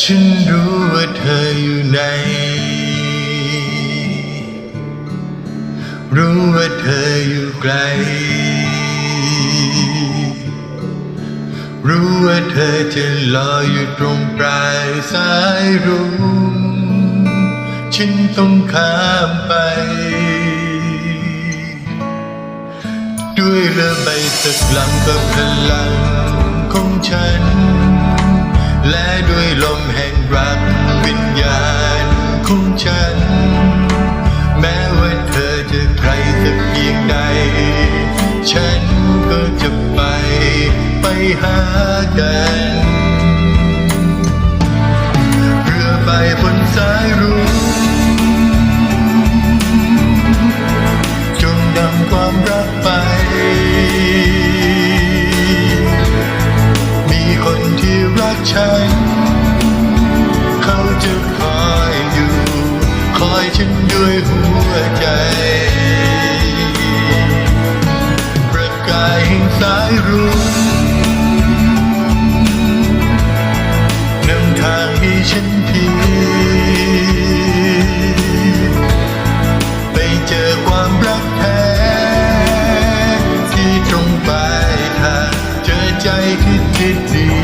ฉันรู้ว่าเธออยู่ไหน รู้ว่าเธออยู่ไกล รู้ว่าเธอจะรออยู่ตรงปลายสายรุ้งฉันต้องข้ามไป ด้วยเรือใบสักลำกับพลังของฉัน และด้วยลมแห่งรักวิญญาณของฉัน แม้ว่าเธอจะไกลสักเพียงใด ฉันก็จะไปไปหากัน ฉันด้วยหัวใจประกายแห่งสายรุ้งนำทางให้ฉันทีไปเจอความรักแท้ที่ตรงปลายทางเจอใจที่คิด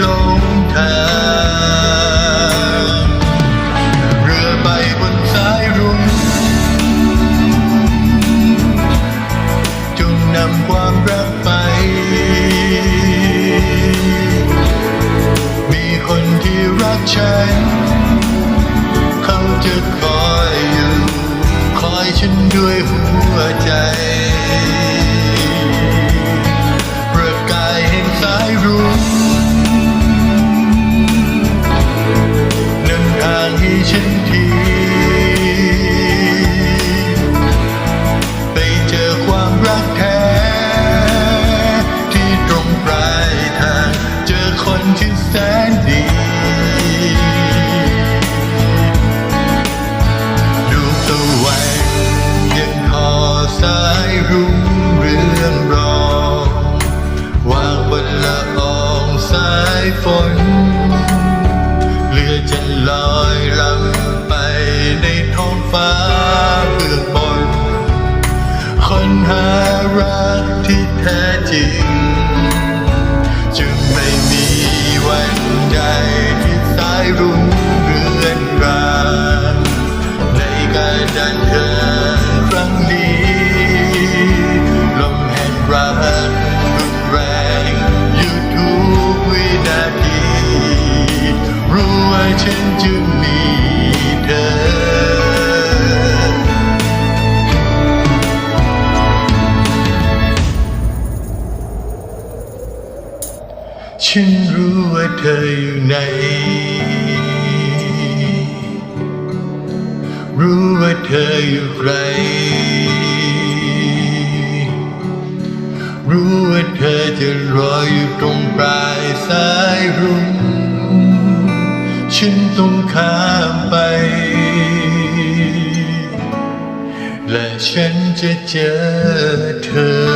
หลงทางเรือไปบนสายรุ้งจงนำความรักไป มีคนที่รักฉัน เขาจะคอยอยู่ คอยฉันด้วยหัวใจ ฝน เรือจะลอยลำไปในท้องฟ้าเบื้องบนคนหารักที่แท้จริง ฉันจะมีเธอ ฉันรู้ว่าเธออยู่ไหน รู้ว่าเธออยู่ไกล รู้ว่าเธอจะรออยู่ตรงปลายสายรุ้ง ฉันต้องข้ามไป และฉันจะเจอ